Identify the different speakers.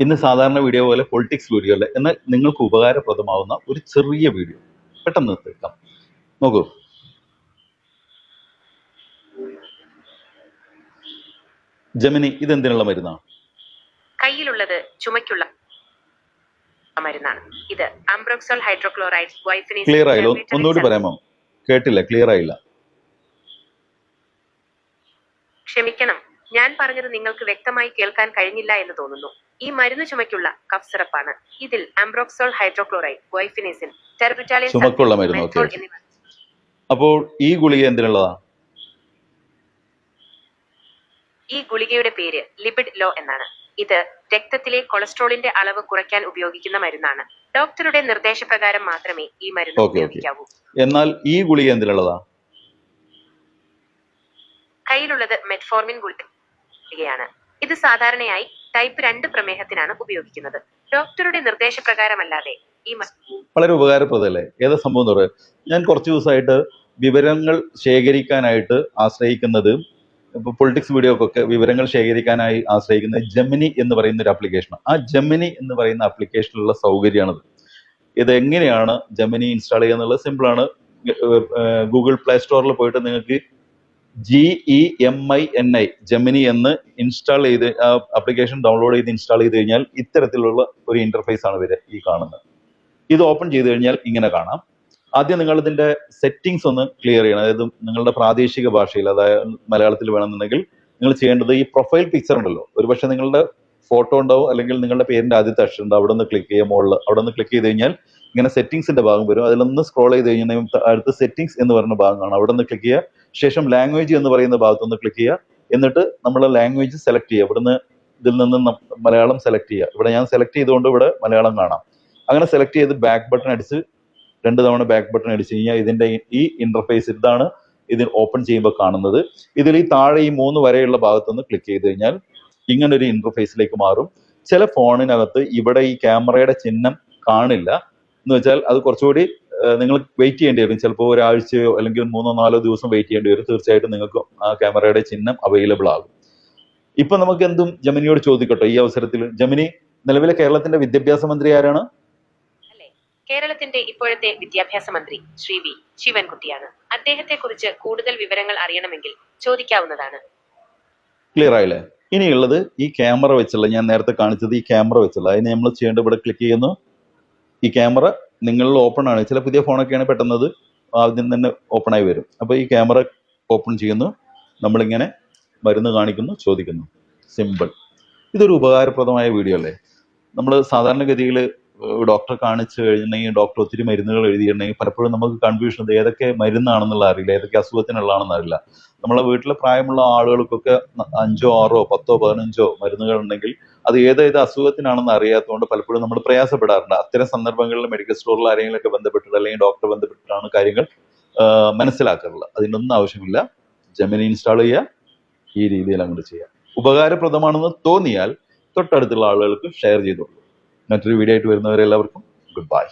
Speaker 1: ഇന്ന് സാധാരണ വീഡിയോ പോലെ പൊളിറ്റിക്സ് വീഡിയോ അല്ല. എന്നാൽ നിങ്ങൾക്ക് ഉപകാരപ്രദമാവുന്ന ഒരു ചെറിയ വീഡിയോ പെട്ടെന്ന് തീർക്കാം നോക്കൂ. ജമിനി ഇതെന്തിനുള്ള മരുന്നാണ്
Speaker 2: കയ്യിലുള്ളത് ചുമയ്ക്കുള്ള മരുന്നാണ്. ഇത് ആംബ്രോക്സോൾ ഹൈഡ്രോക്ലോറൈഡ് വൈഫിനി
Speaker 1: ക്ലിയർ ആയല്ലോ? ഒന്നുകൂടി പറയാമോ? കേട്ടില്ല ക്ലിയർ ആയില്ല.
Speaker 2: ക്ഷമിക്കണം. ഞാൻ പറഞ്ഞത് നിങ്ങൾക്ക് വ്യക്തമായി കേൾക്കാൻ കഴിഞ്ഞില്ല എന്ന് തോന്നുന്നു. ഈ മരുന്ന് ചുമയ്ക്കുള്ള കഫ് സിറപ്പാണ്. ഇതിൽ ആംബ്രോക്സോൾ ഹൈഡ്രോക്ലോറൈഡ് വൈഫിനിസിൻ ടെർബിറ്റാലിൻ
Speaker 1: ചുമക്കുള്ള മരുന്ന്, ഓക്കെ. അപ്പോൾ ഈ ഗുളിക എന്തിനുള്ളതാ?
Speaker 2: ഈ ഗുളികയുടെ പേര് ലിപിഡ് ലോ എന്നാണ്. ഇത് രക്തത്തിലെ കൊളസ്ട്രോളിന്റെ അളവ് കുറയ്ക്കാൻ ഉപയോഗിക്കുന്ന മരുന്നാണ്. ഡോക്ടറുടെ നിർദ്ദേശപ്രകാരം മാത്രമേ ഈ മരുന്ന്. ഉപയോഗിക്കാവൂ.
Speaker 1: എന്നാൽ ഈ ഗുളിക എന്തിനുള്ളതാ?
Speaker 2: കയ്യിലുള്ളത് മെറ്റ്ഫോർമിൻ ഗുളികയാണ്. ഇത് സാധാരണയായി ടൈപ്പ് രണ്ട് പ്രമേഹത്തിനാണ് ഉപയോഗിക്കുന്നത്. ഡോക്ടറുടെ നിർദ്ദേശപ്രകാരമല്ലാതെ ഈ
Speaker 1: വളരെ ഉപകാരപ്രദമല്ലേ? ഏതാ സംഭവം എന്ന് ഞാൻ കുറച്ച് ദിവസമായിട്ട് വിവരങ്ങൾ ശേഖരിക്കാനായിട്ട് ആശ്രയിക്കുന്നത് ഇപ്പോൾ പൊളിറ്റിക്സ് വീഡിയോക്കൊക്കെ വിവരങ്ങൾ ശേഖരിക്കാനായി ആശ്രയിക്കുന്ന ജെമിനി എന്ന് പറയുന്ന ഒരു ആപ്ലിക്കേഷൻ ആ ജെമിനി എന്ന് പറയുന്ന ആപ്ലിക്കേഷനിലുള്ള സൗകര്യമാണത്. ഇത് എങ്ങനെയാണ് ജെമിനി ഇൻസ്റ്റാൾ ചെയ്യുക എന്നുള്ളത് സിമ്പിളാണ് ഗൂഗിൾ പ്ലേ സ്റ്റോറിൽ പോയിട്ട് നിങ്ങൾക്ക് G E M I N I Gemini എന്ന് ഇൻസ്റ്റാൾ ചെയ്ത് ആപ്ലിക്കേഷൻ ഡൗൺലോഡ് ചെയ്ത് ഇൻസ്റ്റാൾ ചെയ്ത് കഴിഞ്ഞാൽ ഇത്തരത്തിലുള്ള ഒരു ഇന്റർഫേസ് ആണ് വരെ ഈ കാണുന്നത്. ഇത് ഓപ്പൺ ചെയ്ത് കഴിഞ്ഞാൽ ഇങ്ങനെ കാണാം. ആദ്യം നിങ്ങൾ ഇതിന്റെ സെറ്റിംഗ്സ് ഒന്ന് ക്ലിയർ ചെയ്യണം. അതായത് നിങ്ങളുടെ പ്രാദേശിക ഭാഷയിൽ അതായത് മലയാളത്തിൽ വേണമെന്നുണ്ടെങ്കിൽ നിങ്ങൾ ചെയ്യേണ്ടത് ഈ പ്രൊഫൈൽ പിക്ചർ ഉണ്ടല്ലോ. ഒരുപക്ഷെ നിങ്ങളുടെ ഫോട്ടോ ഉണ്ടാവും അല്ലെങ്കിൽ നിങ്ങളുടെ പേരിന്റെ ആദ്യത്തെ അക്ഷരം ഉണ്ടാവും. അവിടെ നിന്ന് ക്ലിക്ക് ചെയ്യാം മുകളിൽ. അവിടെ നിന്ന് ക്ലിക്ക് ചെയ്ത് കഴിഞ്ഞാൽ ഇങ്ങനെ സെറ്റിംഗ്സിന്റെ ഭാഗം വരും. അതിലൊന്ന് സ്ക്രോൾ ചെയ്ത് കഴിഞ്ഞാൽ അടുത്ത സെറ്റിംഗ്സ് എന്ന് പറയുന്ന ഭാഗമാണ് അവിടെ നിന്ന് ക്ലിക്ക് ചെയ്യുക. ശേഷം ലാംഗ്വേജ് എന്ന് പറയുന്ന ഭാഗത്തൊന്ന് ക്ലിക്ക് ചെയ്യുക. എന്നിട്ട് നമ്മൾ ലാംഗ്വേജ് സെലക്ട് ചെയ്യുക. ഇവിടുന്ന് ഇതിൽ നിന്ന് മലയാളം സെലക്ട് ചെയ്യുക. ഇവിടെ ഞാൻ സെലക്ട് ചെയ്തുകൊണ്ട് ഇവിടെ മലയാളം കാണാം. അങ്ങനെ സെലക്ട് ചെയ്ത് ബാക്ക് ബട്ടൺ അടിച്ച് രണ്ട് തവണ ബാക്ക് ബട്ടൺ അടിച്ച് കഴിഞ്ഞാൽ ഇതിന്റെ ഈ- ഇന്റർഫേസ് ഇതാണ് ഇത് ഓപ്പൺ ചെയ്യുമ്പോൾ കാണുന്നത്. ഇതിൽ ഈ താഴെ ഈ മൂന്ന് വരെയുള്ള ഭാഗത്തുനിന്ന് ക്ലിക്ക് ചെയ്ത് കഴിഞ്ഞാൽ ഇങ്ങനൊരു ഇന്റർഫേസിലേക്ക് മാറും. ചില ഫോണിനകത്ത് ഇവിടെ ഈ ക്യാമറയുടെ ചിഹ്നം കാണില്ല. എന്ന് വെച്ചാൽ അത് കുറച്ചുകൂടി നിങ്ങൾ വെയിറ്റ് ചെയ്യേണ്ടി വരും. ചിലപ്പോൾ ഒരാഴ്ചയോ അല്ലെങ്കിൽ മൂന്നോ നാലോ ദിവസം വെയിറ്റ് ചെയ്യേണ്ടി വരും. തീർച്ചയായിട്ടും നിങ്ങൾക്ക് ആ ക്യാമറയുടെ ചിഹ്നം അവൈലബിൾ ആകും. ഇപ്പൊ നമുക്ക് എന്തും ജമിനിയോട് ചോദിക്കട്ടെ ഈ അവസരത്തിൽ. ജമിനി നിലവിലെ കേരളത്തിന്റെ വിദ്യാഭ്യാസ മന്ത്രി ആരാണ്?
Speaker 2: കേരളത്തിന്റെ ഇപ്പോഴത്തെ വിദ്യാഭ്യാസ മന്ത്രി ശ്രീ വി. ശിവൻകുട്ടിയാണ്. അദ്ദേഹത്തെ കുറിച്ച് കൂടുതൽ വിവരങ്ങൾ അറിയണമെങ്കിൽ ചോദിക്കാവുന്നതാണ്.
Speaker 1: ക്ലിയർ ആയില്ലേ? ഇനിയുള്ളത് ഈ ക്യാമറ വെച്ചുള്ള ഞാൻ നേരത്തെ കാണിച്ചത് ഈ ക്യാമറ വെച്ചുള്ള അതിന് നമ്മൾ ചെയ്യേണ്ടത് ഇവിടെ ക്ലിക്ക് ചെയ്യുന്നു. ഈ ക്യാമറ നിങ്ങളിൽ ഓപ്പൺ ആണ്. ചില പുതിയ ഫോണൊക്കെയാണ് പെട്ടെന്ന് അത് ആദ്യം തന്നെ ഓപ്പൺ ആയി വരും. അപ്പോൾ ഈ ക്യാമറ ഓപ്പൺ ചെയ്യുന്നു. നമ്മളിങ്ങനെ മരുന്ന് കാണിക്കുന്നു ചോദിക്കുന്നു. സിമ്പിൾ ഇതൊരു ഉപകാരപ്രദമായ വീഡിയോ അല്ലേ? നമ്മൾ സാധാരണഗതിയിൽ ഡോക്ടറെ കാണിച്ചു കഴിഞ്ഞിട്ടുണ്ടെങ്കിൽ ഡോക്ടർ ഒത്തിരി മരുന്നുകൾ എഴുതിയിട്ടുണ്ടെങ്കിൽ പലപ്പോഴും നമുക്ക് കൺഫ്യൂഷൻ ഇത് ഏതൊക്കെ മരുന്നാണെന്നുള്ള അറിയില്ല. ഏതൊക്കെ അസുഖത്തിനുള്ളതാണെന്ന് അറിയില്ല. നമ്മളെ വീട്ടിലെ പ്രായമുള്ള ആളുകൾക്കൊക്കെ അഞ്ചോ ആറോ പത്തോ പതിനഞ്ചോ മരുന്നുകൾ ഉണ്ടെങ്കിൽ അത് ഏതേത് അസുഖത്തിനാണെന്ന് അറിയാത്തതുകൊണ്ട് പലപ്പോഴും നമ്മൾ പ്രയാസപ്പെടാറുണ്ട്. അത്തരം സന്ദർഭങ്ങളിൽ മെഡിക്കൽ സ്റ്റോറിൽ ആരെങ്കിലും ഒക്കെ ബന്ധപ്പെട്ടിട്ട് അല്ലെങ്കിൽ ഡോക്ടറെ ബന്ധപ്പെട്ടിട്ടാണ് കാര്യങ്ങൾ മനസ്സിലാക്കാറുള്ളത്. അതിനൊന്നും ആവശ്യമില്ല. ജമിനി ഇൻസ്റ്റാൾ ചെയ്യുക. ഈ രീതിയിൽ അങ്ങോട്ട് ചെയ്യുക. ഉപകാരപ്രദമാണെന്ന് തോന്നിയാൽ തൊട്ടടുത്തുള്ള ആളുകൾക്ക് ഷെയർ ചെയ്തോളൂ മറ്റൊരു വീഡിയോ ആയിട്ട് വരുന്നവരെല്ലാവർക്കും ഗുഡ് ബൈ